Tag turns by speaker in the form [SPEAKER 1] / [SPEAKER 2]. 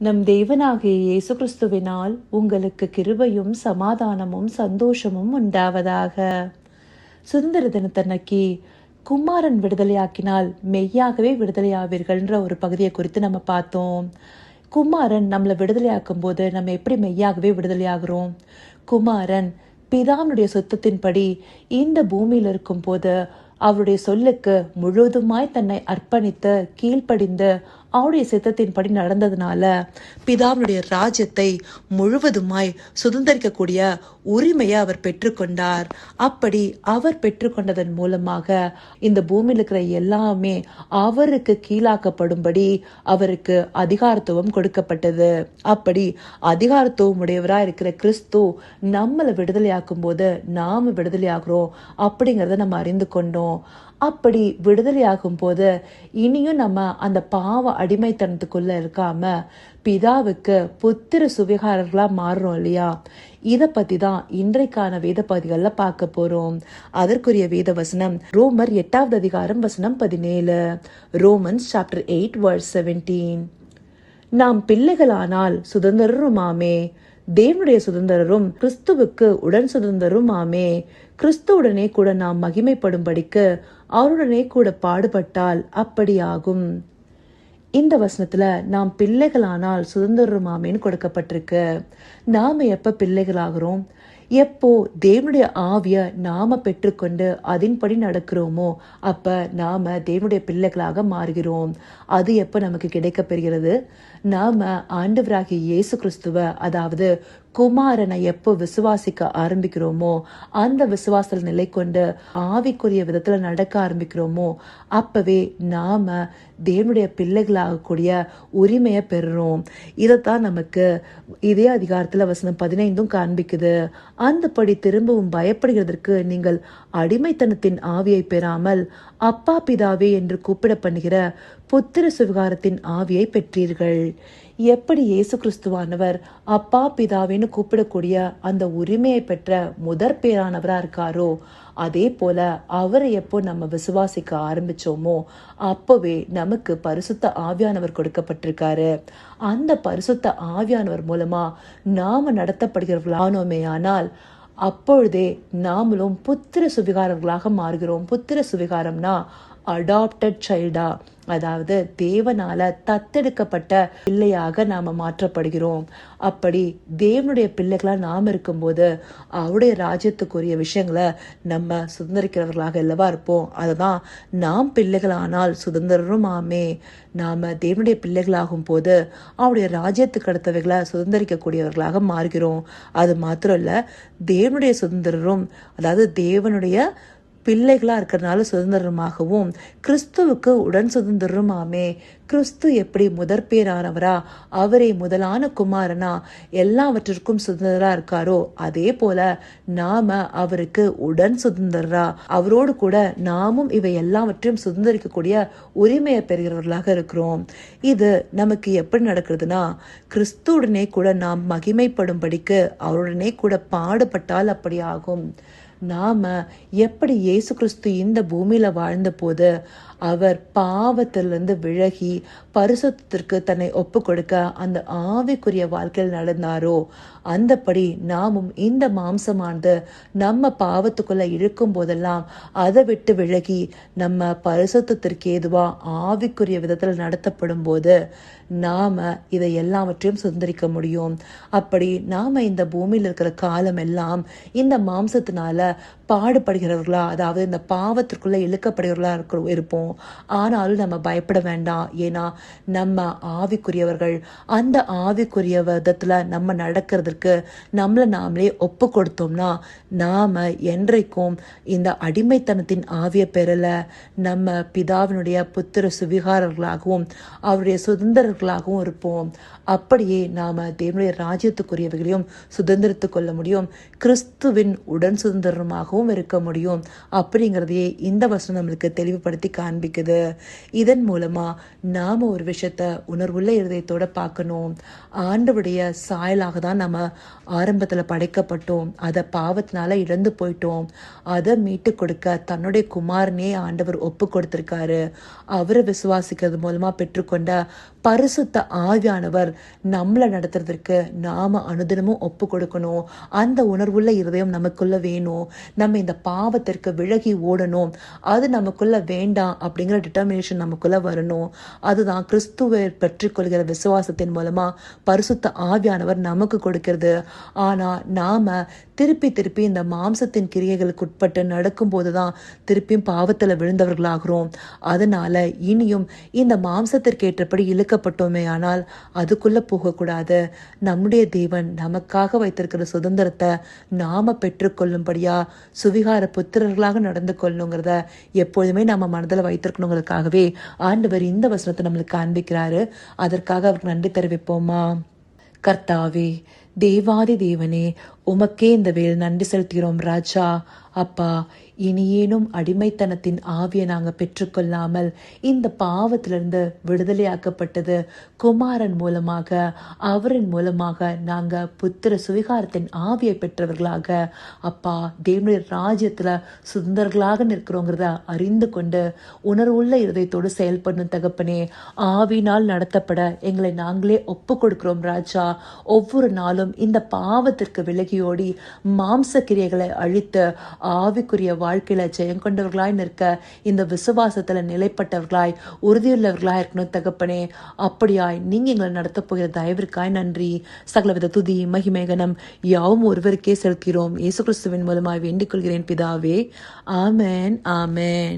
[SPEAKER 1] நம் தேவனாகிய இயேசு கிறிஸ்துவினால் உங்களுக்கு கிருபையும் சமாதானமும் சந்தோஷமும் உண்டாவதாக. சுதந்திர தினத்தன்னைக்கு குமாரன் விடுதலையாக்கினால் மெய்யாகவே விடுதலையாவீர்கள்ன்ற ஒரு பகுதியை குறித்து நம்ம பார்த்தோம். குமாரன் நம்மளை விடுதலையாக்கும் போது நம்ம எப்படி மெய்யாகவே விடுதலையாகிறோம்? குமாரன் பிதாவினுடைய சொத்தத்தின்படி இந்த பூமியில் இருக்கும் போது அவருடைய சொல்லுக்கு முழுவதுமாய் தன்னை அர்ப்பணித்து கீழ்ப்படிந்து அவருடைய சித்தத்தின்படி நடந்ததுனால பிதாவினுடைய ராஜ்யத்தை முழுவதுமாய் சுதந்திரிக்கக்கூடிய உரிமையை அவர் பெற்றுக்கொண்டார். அப்படி அவர் பெற்றுக்கொண்டதன் மூலமாக இந்த பூமியில் இருக்கிற எல்லாமே அவருக்கு கீழாக்கப்படும்படி அவருக்கு அதிகாரத்துவம் கொடுக்கப்பட்டது. அப்படி அதிகாரத்துவம் உடையவராக இருக்கிற கிறிஸ்து நம்மளை விடுதலையாக்கும் போது நாம விடுதலையாகிறோம் அப்படிங்கிறத நம்ம அறிந்து கொண்டோம். அப்படி விடுதலையாகும் போது இனியும் நம்ம அந்த பாவ அடிமைத்தனத்துக்குள்ள இருக்காம பிதாவுக்கு புத்திர சுவிகாரர்களா மாறுறோம் இல்லையா? இதை பத்தி தான் இன்றைக்கான வேத பகுதிகளில் பார்க்க போறோம். அதற்குரிய வேத வசனம் ரோமர் எட்டாவது அதிகாரம் வசனம் பதினேழு. Romans chapter eight verse seventeen நாம் பிள்ளைகளானால் சுதந்திரருமாமே. தேவனுடைய சுதந்திரரும் கிறிஸ்துவுக்கு உடன் சுதந்திரருமாமே கிறிஸ்துவுடனே கூட நாம் மகிமைப்படும்படிக்கு அவருடனே கூட பாடுபட்டால் அப்படியாகும். இந்த வசனத்துல நாம் பிள்ளைகளானால் சுதந்திரமாமேன்னு கொடுக்கப்பட்டிருக்கு. நாம எப்ப பிள்ளைகளாகிறோம்? எப்போ தேவனுடைய ஆவிய நாம பெற்றுக்கொண்டு அதன்படி நடக்கிறோமோ அப்ப நாம தேவனுடைய பிள்ளைகளாக மாறுகிறோம். அது எப்ப நமக்கு கிடைக்க பெறுகிறது? நாம ஆண்டவராகிய இயேசு கிறிஸ்துவ அதாவது குமாரனை எப்போ விசுவாசிக்க ஆரம்பிக்கிறோமோ அந்த விசுவாசத்தில் நிலை கொண்டு ஆவிக்குரிய விதத்துல நடக்க ஆரம்பிக்கிறோமோ அப்பவே நாம தேவனுடைய பிள்ளைகளாகக்கூடிய உரிமையை பெறுறோம். இதைத்தான் நமக்கு இதே அதிகாரத்தில் வசனம் பதினைந்தும் காண்பிக்குது. அந்தபடி திரும்பவும் பயப்படுகிறதற்கு நீங்கள் அடிமைத்தனத்தின் ஆவியை பெறாமல் அப்பா பிதாவே என்று கூப்பிட பண்ணுகிற புத்திர சுவிகாரத்தின் ஆவியை பெற்றீர்கள். எப்படி இயேசு கிறிஸ்துவானவர் அப்பா பிதாவின்னு கூப்பிடக்கூடிய அந்த உரிமையை பெற்ற முதற் பேரானவராக இருக்காரோ அதே போல அவரை எப்போ நம்ம விசுவாசிக்க ஆரம்பிச்சோமோ அப்போவே நமக்கு பரிசுத்த ஆவியானவர் கொடுக்கப்பட்டிருக்காரு. அந்த பரிசுத்த ஆவியானவர் மூலமா நாம நடத்தப்படுகிறவர்களானோமே ஆனால் அப்பொழுதே நாமளும் புத்திர சுவிகாரர்களாக மாறுகிறோம். புத்திர சுவிகாரம்னா அடாப்டட் சைல்டா அதாவது தேவனால தத்தெடுக்கப்பட்ட பிள்ளையாக நாம மாற்றப்படுகிறோம். அப்படி தேவனுடைய பிள்ளைகளா நாம் இருக்கும்போது அவருடைய ராஜ்யத்துக்குரிய விஷயங்களை நம்ம சுதந்திரிக்கிறவர்களாக இல்லவா இருப்போம். அதுதான் நாம் பிள்ளைகளானால் சுதந்திரரும் ஆமே நாம தேவனுடைய பிள்ளைகளாகும் போது அவருடைய ராஜ்யத்துக்கு அடுத்தவைகளை சுதந்திரிக்கக்கூடியவர்களாக மாறுகிறோம். அது மாத்திரம் இல்லை தேவனுடைய சுதந்திரரும் அதாவது தேவனுடைய பிள்ளைகளாக இருக்கிறதுனால சுதந்திரமாகவும் கிறிஸ்துவுக்கு உடன் சுதந்திரமாமே. கிறிஸ்து எப்படி முதற் பேரானவரா? அவரே முதலான குமாரனா? எல்லாவற்றிற்கும் சுதந்திரா இருக்காரோ? அதே போல நாம அவருக்கு உடன் சுதந்திரா அவரோடு கூட நாமும் இவை எல்லாவற்றையும் சுதந்திரிக்கக்கூடிய உரிமையை பெறுகிறவர்களாக இருக்கிறோம். இது நமக்கு எப்படி நடக்கிறதுனா கிறிஸ்துவுடனே கூட நாம் மகிமைப்படும்படிக்கு அவருடனே கூட பாடுபட்டால் அப்படி ஆகும் நாம எப்படி இயேசு கிறிஸ்து இந்த பூமியில வாழ்ந்த போது அவர் பாவத்திலிருந்து விலகி பரிசுத்திற்கு தன்னை ஒப்பு கொடுக்க அந்த ஆவிக்குரிய வாழ்க்கையில் நடந்தாரோ அந்தபடி நாமும் இந்த மாம்சமானது நம்ம பாவத்துக்குள்ளே இருக்கும் போதெல்லாம் அதை விட்டு விலகி நம்ம பரிசுத்திற்கு ஏதுவாக ஆவிக்குரிய விதத்தில் நடத்தப்படும் போது நாம் இதை எல்லாவற்றையும் சுதந்திரிக்க முடியும். அப்படி நாம் இந்த பூமியில் இருக்கிற காலம் எல்லாம் இந்த மாம்சத்தினால பாடுபடுகிறவர்களா அதாவது இந்த பாவத்திற்குள்ளே இழுக்கப்படுகிறவர்களா இருக்கிற இருப்போம். ஆனாலும் நம்ம பயப்பட வேண்டாம். ஏன்னா நம்ம ஆவிக்குரியவர்கள். அந்த ஆவிக்குரிய விதத்தில் நம்ம நடக்கிறதுக்கு நம்மளை நாமளே ஒப்பு கொடுத்தோம்னா நாம் என்றைக்கும் இந்த அடிமைத்தனத்தின் ஆவிய பெறல நம்ம பிதாவினுடைய புத்திர சுவிகாரர்களாகவும் அவருடைய சுதந்திரர்களாகவும் இருப்போம். அப்படியே நாம் தேவனுடைய ராஜ்யத்துக்குரியவைகளையும் சுதந்திரத்து கொள்ள முடியும். கிறிஸ்துவின் உடன் சுதந்திரமாகவும் உண்மையாகவும் இருக்க முடியும் அப்படிங்கிறதையே இந்த வசனம் நம்மளுக்கு தெளிவுபடுத்தி காண்பிக்குது. இதன் மூலமா நாம ஒரு விஷயத்த உணர்வுள்ள இருதயத்தோட பார்க்கணும். ஆண்டவுடைய சாயலாக தான் நம்ம ஆரம்பத்தில் படைக்கப்பட்டோம். அதை பாவத்தினால இழந்து போயிட்டோம். அதை மீட்டு கொடுக்க தன்னுடைய குமாரனே ஆண்டவர் ஒப்பு கொடுத்திருக்காரு. அவரை விசுவாசிக்கிறது மூலமா பெற்றுக்கொண்ட பரிசுத்த ஆவியானவர் நம்மளை நடத்துறதுக்கு நாம அனுதினமும் ஒப்பு கொடுக்கணும். அந்த உணர்வுள்ள இருதயம் நமக்குள்ள வேணும். நம்ம இந்த பாவத்திற்கு விலகி ஓடணும். அது நமக்குள்ள வேண்டாம் அப்படிங்கிற டிட்டர்மினேஷன் நமக்குள்ள வரணும். அதுதான் கிறிஸ்துவை பெற்றுக்கொள்கிற விசுவாசத்தின் மூலமா பரிசுத்த ஆவியானவர் நமக்கு கொடுக்கிறது. ஆனா நாம திருப்பி திருப்பி இந்த மாம்சத்தின் கிரியைகளுக்கு உட்பட்டு நடக்கும்போது தான் திருப்பியும் பாவத்தில் விழுந்தவர்களாகிறோம். அதனால இனியும் இந்த மாம்சத்திற்கு ஏற்றபடி இழுக்கப்பட்டோமே ஆனால் அதுக்குள்ள போகக்கூடாது. நம்முடைய தேவன் நமக்காக வைத்திருக்கிற சுதந்திரத்தை நாம பெற்றுக்கொள்ளும்படியா சுவிகார புத்திரர்களாக நடந்து கொள்ளணுங்கிறத எப்பொழுதுமே நம்ம மனதில் வைத்திருக்கணுங்கிறதுக்காகவே ஆண்டவர் இந்த வசனத்தை நம்மளுக்கு காண்பிக்கிறாரு. அதற்காக அவருக்கு நன்றி தெரிவிப்போமா? கர்த்தாவே தேவாதி தேவனே உமக்கே இந்த வேல் நன்றி செலுத்துகிறோம் ராஜா. அப்பா இனியேனும் அடிமைத்தனத்தின் ஆவியை நாங்கள் பெற்றுக்கொள்ளாமல் இந்த பாவத்திலிருந்து விடுதலையாக்கப்பட்டது குமாரன் மூலமாக அவரின் மூலமாக நாங்கள் புத்திர சுவிகாரத்தின் ஆவியை பெற்றவர்களாக அப்பா தேவனுடைய ராஜ்யத்தில் சுதந்திரர்களாக நிற்கிறோங்கிறத அறிந்து கொண்டு உணர்வுள்ள இருதயத்தோடு செயல்படணும் தகப்பனே. ஆவினால் நடத்தப்பட எங்களை நாங்களே ஒப்பு கொடுக்கிறோம் ராஜா. ஒவ்வொரு நாளும் இந்த பாவத்திற்கு விலகி ஓடி மாம்ச கிரியைகளை அழித்து ஆவிக்குரிய வாழ்க்கையில ஜெயம் கொண்டவர்களாய் நிற்க இந்த விசுவாசத்துல நிலைப்பட்டவர்களாய் உறுதியுள்ளவர்களாய் இருக்கணும் தகப்பனே. அப்படியாய் நீங்க எங்களை நடத்த போகிற தயவிற்காய் நன்றி. சகலவித துதி மகிமேகனம் யாவும் ஒருவருக்கே செலுத்துகிறோம். இயேசு கிறிஸ்துவின் மூலமாய் வேண்டிக் கொள்கிறேன் பிதாவே. ஆமேன் ஆமேன்.